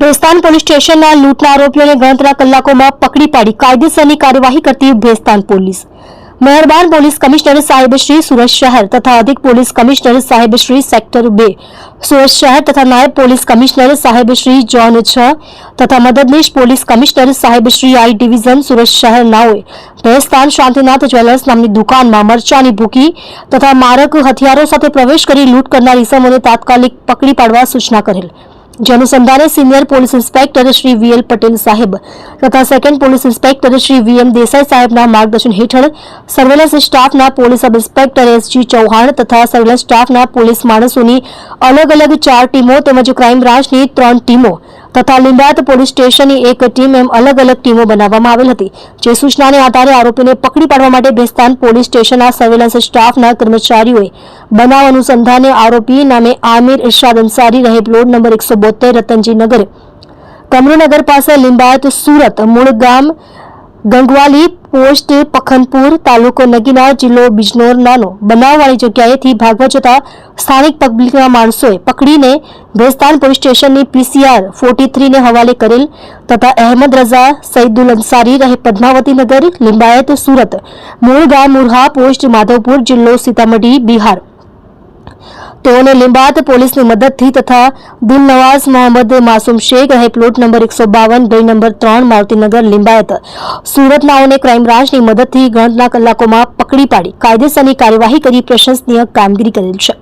Bhestan police સ્ટેશનના લૂંટના આરોપીઓને ગણતરા કલાકોમાં પકડી પાડી કાયદેસરની કાર્યવાહી કરતી ભેસ્તાન પોલીસ. મહેરબાન પોલીસ કમિશનર સાહેબ શ્રી સુરત શહેર તથા અધિક પોલીસ કમિશનર સાહેબ શ્રી સેક્ટર બે. સુરત શહેર તથા નાયબ પોલીસ કમિશનર સાહેબ શ્રી જોન છ તથા મદદનીશ પોલીસ કમિશનર સાહેબ શ્રી આઈ ડિવિઝન સુરત શહેર નાઓએ. ભેસ્તાન શાંતિનાથ જ્વેલર્સ નામની દુકાનમાં મરચાની ભૂકી તથા મારક હથિયારો સાથે પ્રવેશ કરી લૂંટ કરનાર ઇસમોને તાત્કાલિક પકડી પાડવા સૂચના કરેલ. જે અનુસંધાને senior police inspector Shri VL Patel સાહેબ તથા second police inspector Shri VM Desai સાહેબના માર્ગદર્શન હેઠળ સર્વેલન્સ સ્ટાફના police sub inspector SG Chauhan તથા સર્વેલન્સ સ્ટાફના પોલીસ માણસોની અલગ અલગ ચાર ટીમો તેમજ ક્રાઇમ બ્રાન્ચની ત્રણ ટીમો તથા લિંબાયત પોલીસ સ્ટેશનની એક ટીમ એમ અલગ અલગ ટીમો બનાવવામાં આવેલ હતી. જે સૂચનાને આધારે આરોપીને પકડી પાડવા માટે ભેસ્તાન પોલીસ સ્ટેશનના સર્વેલન્સ સ્ટાફના કર્મચારીઓએ બનાવ અનુસંધાને આરોપી નામે આમિર ઇરશાદ અંસારી રહે પ્લોટ નંબર એકસો બોતેર, રતનજી નગર. કમરુનગર પાસે લિંબાયત સુરત મૂળ ગામ ગંગવાલી પોસ્ટ પખનપુર તાલુકો નગીના જિલ્લો બિજનોર નાનો. બનાવવાળી જગ્યાએથી ભાગવા જતા સ્થાનિક પબ્લિકના માણસોએ પકડીને ભેસ્તાન પોલીસ સ્ટેશનની પીસીઆર ફોર્ટી થ્રીને હવાલે કરેલ તથા અહેમદ રઝા, સૈદુલ અંસારી રહે પદ્માવતી નગર, લિંબાયત સુરત. મૂળ ગામ મુરહા પોસ્ટ માધવપુર જિલ્લો સીતામઢી, બિહાર. તેઓને લિંબાયત પોલીસની મદદથી તથા દિલનવાઝ મોહમ્મદ માસુમ શેખ રહે પ્લોટ નંબર એકસો બાવન ગઈ નંબર ત્રણ મારુતિનગર લિંબાયત સુરતનાઓને ક્રાઇમ બ્રાન્ચની મદદથી ગણતના કલાકોમાં પકડી પાડી. કાયદેસરની કાર્યવાહી કરી પ્રશંસનીય કામગીરી કરેલ છે.